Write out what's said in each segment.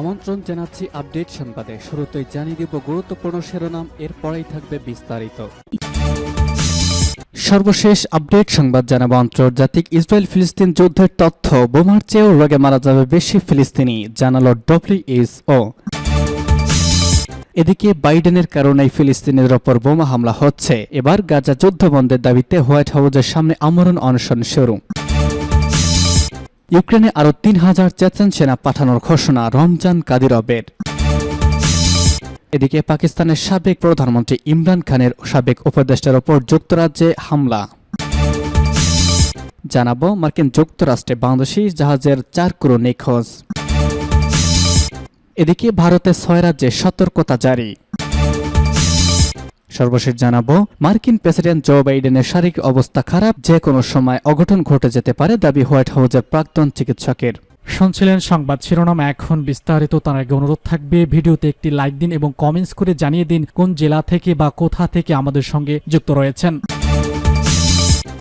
আমন্ত্রণ জানাচ্ছি আপডেট সংবাদে। শুরুতেই জানিয়ে দিব গুরুত্বপূর্ণ শিরোনাম, এরপরেই থাকবে বিস্তারিত। সর্বশেষ আপডেট সংবাদ জানাব আন্তর্জাতিক ইসরায়েল ফিলিস্তিন যুদ্ধের তথ্য। বোমার চেয়েও রোগে মারা যাবে বেশি ফিলিস্তিনি, জানালো ডব্লিউএসও এদিকে বাইডেনের কারণেই ফিলিস্তিনিদের ওপর বোমা হামলা হচ্ছে। এবার গাজা যুদ্ধ বন্ধের দাবিতে হোয়াইট হাউসের সামনে আমরণ অনশন শুরু। ইউক্রেনে আরও তিন হাজার চেচেন সেনা পাঠানোর ঘোষণা রমজান কাদিরবের। এদিকে পাকিস্তানের সাবেক প্রধানমন্ত্রী ইমরান খানের সাবেক উপদেষ্টার ওপর যুক্তরাজ্যে হামলা। জানাব মার্কিন যুক্তরাষ্ট্রে বাংলাদেশি জাহাজের চার ক্রু নিখোঁজ। এদিকে ভারতে ছয় রাজ্যে সতর্কতা জারি। সর্বশেষ জানাব মার্কিন প্রেসিডেন্ট জো বাইডেনের শারীরিক অবস্থা খারাপ যে কোনো সময় অঘটন ঘটে যেতে পারে দাবি হোয়াইট হাউসের প্রাক্তন চিকিৎসকের। শুনছিলেন সংবাদ শিরোনাম এখন বিস্তারিত তার আগে অনুরোধ থাকবে ভিডিওতে একটি লাইক দিন এবং কমেন্টস করে জানিয়ে দিন কোন জেলা থেকে বা কোথা থেকে আমাদের সঙ্গে যুক্ত রয়েছেন।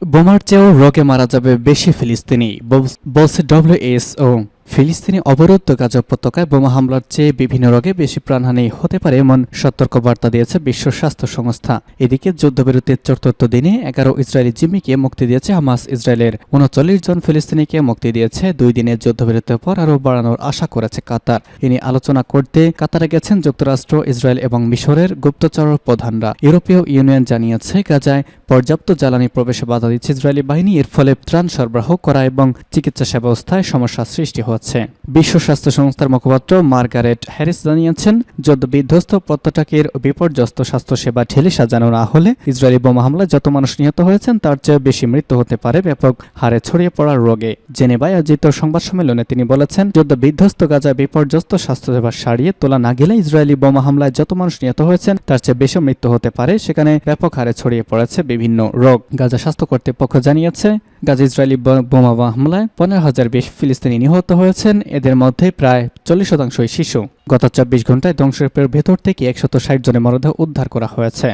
বোমার চেয়েও রোগে মারা যাবে বেশি ফিলিস্তিনি বল- বলছে ডব্লিউএসও ফিলিস্তিনি অবরুদ্ধ গাজা উপত্যকায় বোমা হামলার চেয়ে বিভিন্ন রোগে বেশি প্রাণহানি হতে পারে এমন সতর্ক বার্তা দিয়েছে বিশ্ব স্বাস্থ্য সংস্থা। এদিকে যুদ্ধবিরতির চতুর্থ দিনে এগারো ইসরায়েলি জিম্মিকে মুক্তি দিয়েছে হামাস ইসরায়েলের উনচল্লিশ জন ফিলিস্তিনিকে মুক্তি দিয়েছে। দুই দিনের যুদ্ধবিরতির পর আরও বাড়ানোর আশা করেছে কাতার। ইনি আলোচনা করতে কাতারে গেছেন যুক্তরাষ্ট্র, ইসরায়েল এবং মিশরের গুপ্তচর প্রধানরা। ইউরোপীয় ইউনিয়ন জানিয়েছে, গাজায় পর্যাপ্ত জ্বালানি প্রবেশে বাধা দিচ্ছে ইসরায়েলি বাহিনী। এর ফলে ত্রাণ সরবরাহ করা এবং চিকিৎসা ব্যবস্থায় সমস্যার সৃষ্টি হচ্ছে বিশ্ব স্বাস্থ্য সংস্থার মুখপাত্র মার্গারেট হ্যারিস জানিয়েছেন যুদ্ধ বিধ্বস্ত উপত্যকাকের বিপর্যস্ত স্বাস্থ্যসেবা ঠেলে সাজানো না হলে ইসরায়েলি বোমা হামলায় যত মানুষ নিহত হয়েছেন, তার চেয়ে বেশি মৃত্যু হতে পারে ব্যাপক হারে ছড়িয়ে পড়ার রোগে। জেনেভায় আয়োজিত সংবাদ সম্মেলনে তিনি বলেছেন যুদ্ধ বিধ্বস্ত গাজা বিপর্যস্ত স্বাস্থ্যসেবা সারিয়ে তোলা না গেলে ইসরায়েলি বোমা হামলায় যত মানুষ নিহত হয়েছেন, তার চেয়ে বেশি মৃত্যু হতে পারে। সেখানে ব্যাপক হারে ছড়িয়ে পড়েছে বিভিন্ন রোগ। গাজা স্বাস্থ্য কর্তৃপক্ষ জানিয়েছে, গাজা ইসরায়েলি বোমা হামলায় পনেরো হাজার বেশি ফিলিস্তিনি নিহত হয়েছেন, এদের মধ্যে প্রায় চল্লিশ শতাংশই শিশু। গত চব্বিশ ঘন্টায় ধ্বংসের ভেতর থেকে একশত ষাট জনের মরদেহ উদ্ধার করা হয়েছে।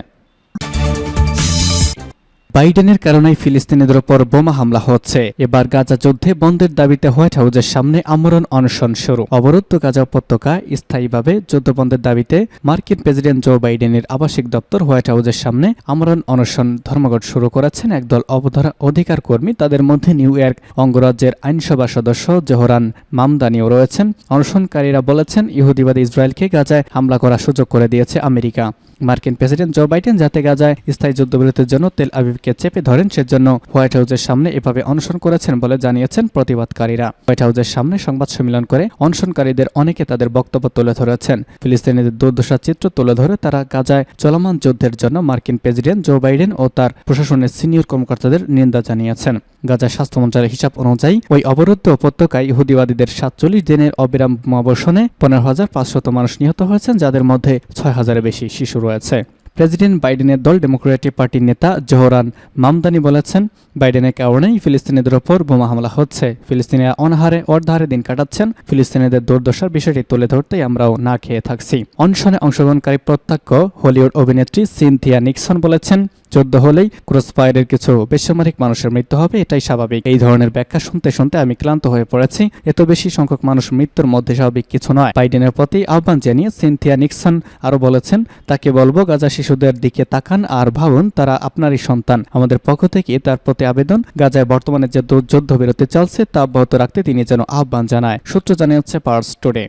বাইডেনের কারণেই ফিলিস্তিনিদের ওপর বোমা হামলা হচ্ছে। এবার গাজা যুদ্ধে বন্ধের দাবিতে হোয়াইট হাউসের সামনে আমরণ অনশন শুরু। অবরুদ্ধ গাজা উপত্যকা স্থায়ীভাবে যুদ্ধবন্ধের দাবিতে মার্কিন প্রেসিডেন্ট জো বাইডেনের আবাসিক দপ্তর হোয়াইট হাউসের সামনে আমরণ অনশন ধর্মঘট শুরু করেছেন একদল অবধারা অধিকার কর্মী। তাদের মধ্যে নিউ ইয়র্ক অঙ্গরাজ্যের আইনসভা সদস্য জোহরান মামদানিও রয়েছেন। অনশনকারীরা বলেছেন, ইহুদিবাদী ইসরায়েলকে গাজায় হামলা করার সুযোগ করে দিয়েছে আমেরিকা। মার্কিন প্রেসিডেন্ট জো বাইডেন যাতে গাজায় স্থায়ী যুদ্ধবিরতির জন্য তেল আবিবকে চেপে ধরেন, সেজন্য হোয়াইট হাউসের সামনে এভাবে অনশন করেছেন বলে জানিয়েছেন প্রতিবাদকারীরা। হোয়াইট হাউসের সামনে সংবাদ সম্মেলন করে অনশনকারীদের অনেকে তাদের বক্তব্য তুলে ধরেছেন। ফিলিস্তিনিদের দুর্দশার চিত্র তুলে ধরে তারা গাজায় চলমান যুদ্ধের জন্য মার্কিন প্রেসিডেন্ট জো বাইডেন ও তার প্রশাসনের সিনিয়র কর্মকর্তাদের নিন্দা জানিয়েছেন। গাজা স্বাস্থ্য মন্ত্রণালয়ের হিসাব অনুযায়ী ওই অবরুদ্ধ উপত্যকায় ইহুদিবাদীদের সাতচল্লিশ দিনের অবিরাম বোমাবর্ষণে পনেরো হাজার পাঁচশত মানুষ নিহত হয়েছেন, যাদের মধ্যে ছয় হাজারের বেশি শিশু রয়েছে। প্রেসিডেন্ট বাইডেনের দল ডেমোক্রেটিক পার্টির নেতা জোহরান মামদানি বলেছেন বাইডেনের কারণেই ফিলিস্তিনিদের ওপর বোমা হামলা হচ্ছে। ফিলিস্তিনিরা অনাহারে অর্ধাহারে দিন কাটাচ্ছেন। ফিলিস্তিনিদের দুর্দশার বিষয়টি তুলে ধরতেই আমরাও না খেয়ে থাকছি। অনশনে অংশগ্রহণকারী প্রত্যক্ষ হলিউড অভিনেত্রী সিনথিয়া নিক্সন বলেছেন যুদ্ধ হলেই ক্রসফায়ারের কিছু বেসামরিক মানুষের মৃত্যু হবে, এটাই স্বাভাবিক। এই ধরনের ব্যাখ্যা শুনতে শুনতে আমি ক্লান্ত হয়ে পড়েছি। এত বেশি সংখ্যক মানুষ মৃত্যুর মধ্যে স্বাভাবিক কিছু নয়। বাইডেনের প্রতি আহ্বান জানিয়ে সিনথিয়া নিক্সন আরও বলেছেন, তাকে বলব, গাজা শিশুদের দিকে তাকান আর ভাবুন, তারা আপনারই সন্তান। আমাদের পক্ষ থেকে তার প্রতি আবেদন। গাজায় বর্তমানে যে যুদ্ধবিরতি চলছে, তা অব্যাহত রাখতে তিনি যেন আহ্বান জানায়। সূত্র জানিয়েছে পার্স টুডে।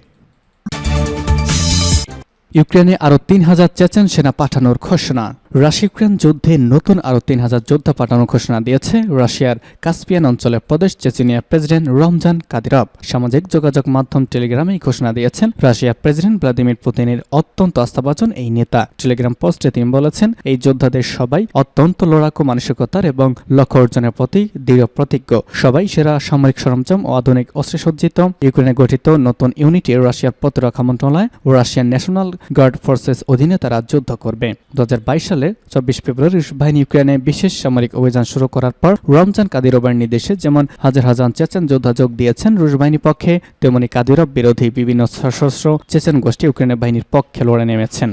ইউক্রেনে আরও তিন হাজার চেচেন সেনা পাঠানোর ঘোষণা। রাশিয়া ইউক্রেন যুদ্ধে নতুন আরও তিন হাজার যোদ্ধা পাঠানোর ঘোষণা দিয়েছে রাশিয়ার কাস্পিয়ান অঞ্চলের প্রদেশ চেচেনিয়ার প্রেসিডেন্ট রমজান কাদিরভ। সামাজিক যোগাযোগ মাধ্যম টেলিগ্রামে এই ঘোষণা দিয়েছেন রাশিয়ার প্রেসিডেন্ট ভ্লাদিমির পুতিনের অত্যন্ত আস্থাভাজন এই নেতা। টেলিগ্রাম পোস্টে তিনি বলেছেন, এই যোদ্ধাদের সবাই অত্যন্ত লড়াকু মানসিকতার এবং লক্ষ্য অর্জনের প্রতি দৃঢ় প্রতিজ্ঞ। সবাই সেরা সামরিক সরঞ্জাম ও আধুনিক অস্ত্রসজ্জিত। ইউক্রেনে গঠিত নতুন ইউনিটি রাশিয়ার প্রতিরক্ষা মন্ত্রণালয় ও রাশিয়ান ন্যাশনাল গার্ড ফোর্সেস অধীনে তারা যুদ্ধ করবে। দু সালে চব্বিশ ফেব্রুয়ারি রুশ বাহিনী ইউক্রেনে বিশেষ সামরিক অভিযান শুরু করার পর রমজান কাদিরোবের নির্দেশে যেমন হাজার হাজার চেচেন যোদ্ধা যোগ দিয়েছেন রুশ বাহিনীর পক্ষে, তেমনি কাদিরব বিরোধী বিভিন্ন সশস্ত্র চেচেন গোষ্ঠী ইউক্রেনের বাহিনীর পক্ষে লড়ে নেমেছেন।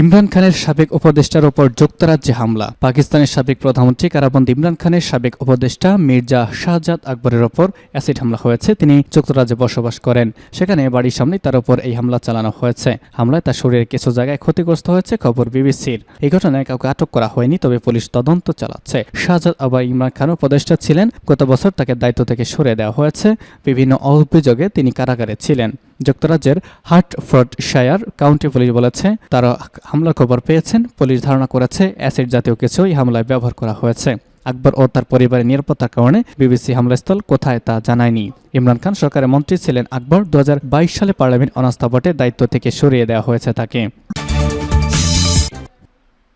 ইমরান খানের সাবেক উপদেষ্টার ওপর যুক্তরাজ্যে হামলা। পাকিস্তানের সাবেক প্রধানমন্ত্রী কারাবন্দ ইমরান খানের সাবেক উপদেষ্টা মির্জা শাহজাদ আকবরের ওপর অ্যাসিড হামলা হয়েছে, তিনি যুক্তরাজ্যে বসবাস করেন। সেখানে বাড়ির সামনে তার ওপর এই হামলা চালানো হয়েছে। হামলায় তার শরীরের কিছু জায়গায় ক্ষতিগ্রস্ত হয়েছে, খবর বিবিসির। এই ঘটনায় কাউকে আটক করা হয়নি, তবে পুলিশ তদন্ত চালাচ্ছে। শাহজাদ আবার ইমরান খান উপদেষ্টা ছিলেন। গত বছর তাকে দায়িত্ব থেকে সরে দেওয়া হয়েছে। বিভিন্ন অভিযোগে তিনি কারাগারে ছিলেন। যুক্তরাজ্যের হার্টফোর্ডশায়ার কাউন্টি পুলিশ বলেছে, তারা হামলার খবর পেয়েছেন। পুলিশ ধারণা করেছে, অ্যাসিড জাতীয় কিছু এই হামলায় ব্যবহার করা হয়েছে। আকবর ও তার পরিবারের নিরাপত্তার কারণে বিবিসি হামলাস্থল কোথায় তা জানায়নি। ইমরান খান সরকারের মন্ত্রী ছিলেন আকবর। দু হাজার বাইশ সালে পার্লামেন্ট অনাস্থা ভোটে দায়িত্ব থেকে সরিয়ে দেওয়া হয়েছে তাকে।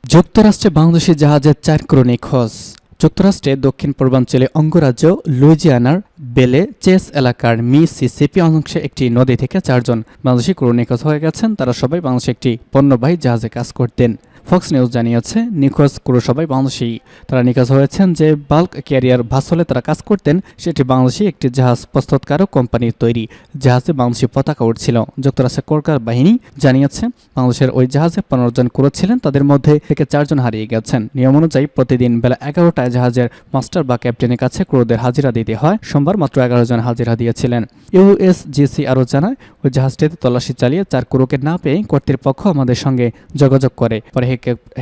যুক্তরাষ্ট্রে বাংলাদেশি জাহাজের চার ক্রু নিখোঁজ যুক্তরাষ্ট্রে দক্ষিণ পূর্বাঞ্চলে অঙ্গরাজ্য লুইজিয়ানার বেলে চেস এলাকার মি সিসিপি অংশে একটি নদী থেকে চারজন বাংলাদেশি ক্রু নিখোঁজ হয়ে গেছেন। তারা সবাই বাংলাদেশে একটি পণ্যবাহী জাহাজে কাজ করতেন। ফক্স নিউজ জানিয়েছে, নিখোঁজ ক্রু সবাই বাংলাদেশি তারা নিখোঁজ হয়েছেন যে বাল্ক ক্যারিয়ার ভাসলে তারা কাজ করতেন, সেটি বাংলাদেশি একটি জাহাজ প্রস্তুতকারক কোম্পানির তৈরি জাহাজে বাংলাদেশি পতাকা উঠছিল যুক্তরাষ্ট্রের কলকার বাহিনী জানিয়েছে, বাংলাদেশের ওই জাহাজে পনেরো জন ক্রু ছিলেন, তাদের মধ্যে থেকে চারজন হারিয়ে গেছেন। নিয়ম অনুযায়ী প্রতিদিন বেলা এগারোটায় জাহাজের মাস্টার বা ক্যাপ্টেনের কাছে ক্রুদের হাজিরা দিতে হয়। সোমবার মাত্র এগারো জন হাজিরা দিয়েছিলেন। ইউএসজিসি আরও জানায়, ওই জাহাজটিতে তল্লাশি চালিয়ে চার ক্রুকে না পেয়ে কর্তৃপক্ষ আমাদের সঙ্গে যোগাযোগ করে। পরে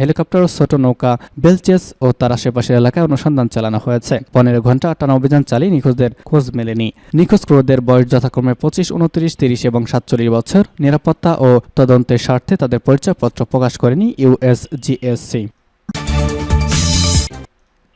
হেলিকপ্টার ও ছোট নৌকা, বেলচেস ও তার আশেপাশের এলাকায় অনুসন্ধান চালানো হয়েছে। পনেরো ঘণ্টা টানা অভিযান চালিয়ে নিখোঁজদের খোঁজ মেলেনি। নিখোঁজ ক্রুদের বয়স যথাক্রমে পঁচিশ, উনত্রিশ, তিরিশ এবং সাতচল্লিশ বছর। নিরাপত্তা ও তদন্তের স্বার্থে তাদের পরিচয়পত্র প্রকাশ করেনি ইউএসজিএসসি।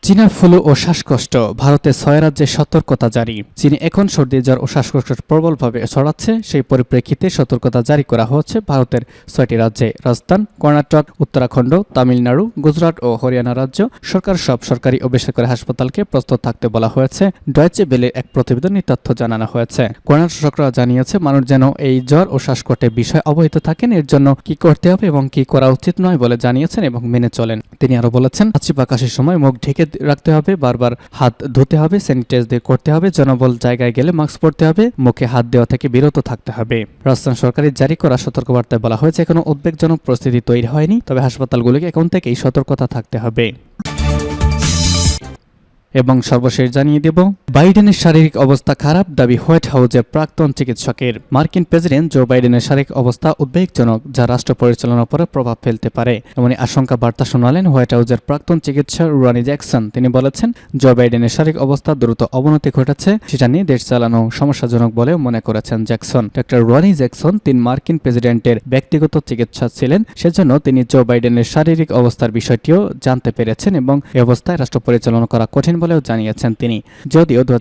চীনা ফ্লু ও শ্বাসকষ্ট। ভারতে ছয় রাজ্যে সতর্কতা জারি। চীনে এখন সর্দি, জ্বর ও শ্বাসকষ্ট প্রবলভাবে ছড়াচ্ছে। সেই পরিপ্রেক্ষিতে সতর্কতা জারি করা হচ্ছে ভারতের ছয়টি রাজ্যে। রাজস্থান, কর্ণাটক, উত্তরাখণ্ড, তামিলনাড়ু, গুজরাট ও হরিয়ানা রাজ্য। সরকার সব সরকারি ও বেসরকারি হাসপাতালকে প্রস্তুত থাকতে বলা হয়েছে। ডয়েচে বেলের এক প্রতিবেদনে তথ্য জানানো হয়েছে। কর্ণাটক সরকার জানিয়েছে, মানুষ যেন এই জ্বর ও শ্বাসকষ্টের বিষয়ে অবহিত থাকেন, এর জন্য কি করতে হবে এবং কি করা উচিত নয় বলে জানিয়েছেন এবং মেনে চলেন। তিনি আরও বলেছেন হাঁচি বা কাশির সময় মুখ ঢেকে রাখতে হবে, বারবার হাত ধুতে হবে স্যানিটাইজ দিয়ে করতে হবে, জনবল জায়গায় গেলে মাস্ক পরতে হবে, মুখে হাত দেওয়া থেকে বিরত থাকতে হবে। রাজস্থান সরকারের জারি করা সতর্কবার্তায় বলা হয়েছে, এখনও উদ্বেগজনক পরিস্থিতি তৈরি হয়নি, তবে হাসপাতালগুলোকে এখন থেকেই সতর্কতা থাকতে হবে। এবং সর্বশেষ জানিয়ে দেব, বাইডেনের শারীরিক অবস্থা খারাপ দাবি হোয়াইট হাউসের প্রাক্তন চিকিৎসকের। মার্কিন প্রেসিডেন্ট জো বাইডেনের শারীরিক অবস্থা উদ্বেগজনক, যা রাষ্ট্র পরিচালনার উপরে প্রভাব ফেলতে পারে। এমনই আশঙ্কা বার্তা শোনালেন হোয়াইট হাউসের প্রাক্তন চিকিৎসক রানি জ্যাকসন। তিনি বলেছেন, জো বাইডেনের শারীরিক অবস্থা দ্রুত অবনতি ঘটেছে, সেটা নিয়ে দেশ চালানো সমস্যাজনক বলে মনে করেছেন জ্যাকসন। ডক্টর রনি জ্যাকসন তিন মার্কিন প্রেসিডেন্টের ব্যক্তিগত চিকিৎসক ছিলেন, সেজন্য তিনি জো বাইডেনের শারীরিক অবস্থার বিষয়টিও জানতে পেরেছেন এবং এই অবস্থায় রাষ্ট্র পরিচালনা করা কঠিন বলেও জানিয়েছেন তিনি। যদিও দু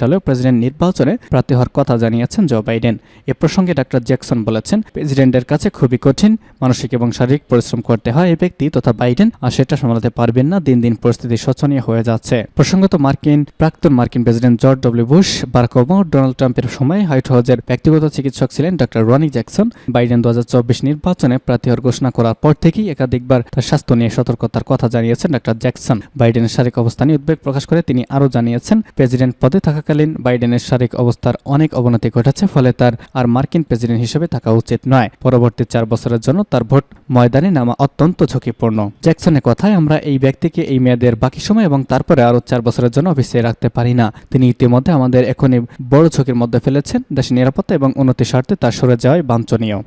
সালেও প্রেসিডেন্ট নির্বাচনে প্রার্থী হওয়ার কথা জানিয়েছেন জো বাইডেন। এ প্রসঙ্গে ডাক্তার জ্যাকসন বলেছেন, প্রেসিডেন্টের কাছে খুবই কঠিন, মানসিক এবং শারীরিক পরিশ্রম করতে হয় এই ব্যক্তি, তথা বাইডেন আর সেটা সামলাতে পারবেন না, দিন দিন পরিস্থিতি শোচনীয় হয়ে যাচ্ছে। প্রসঙ্গত মার্কিন, প্রাক্তন মার্কিন president George W Bush, Barack Obama Donald ট্রাম্পের সময় হোয়াইট হাউসের ব্যক্তিগত চিকিৎসক ছিলেন ডক্টর রনি জ্যাকসন। বাইডেন দু হাজার চব্বিশ নির্বাচনে প্রার্থী হওয়ার ঘোষণা করার পর থেকেই একাধিকবার তার স্বাস্থ্য নিয়ে সতর্কতার কথা জানিয়েছেন ডক্টর জ্যাকসন। বাইডেনের শারীরিক অবস্থা নিয়ে উদ্বেগ প্রকাশ করে তিনি আরও জানিয়েছেন, প্রেসিডেন্ট পদে থাকাকালীন বাইডেনের শারীরিক অবস্থার অনেক অবনতি ঘটেছে, ফলে তার আর মার্কিন প্রেসিডেন্ট হিসেবে থাকা উচিত নয়। পরবর্তী চার বছরের জন্য তার ভোট ময়দানে নামা অত্যন্ত ঝুঁকিপূর্ণ। জ্যাকসনের কথায়, আমরা এই ব্যক্তিকে এই মেয়াদের বাকি সময় এবং তারপরে আরও চার বছরের জন্য অফিসে রাখতে পারি না। তিনি ইতিমধ্যে আমাদের এখনই বড় ঝুঁকির মধ্যে ফেলেছেন। দেশের নিরাপত্তা এবং উন্নতির স্বার্থে তার সরে যাওয়াই বাঞ্ছনীয়।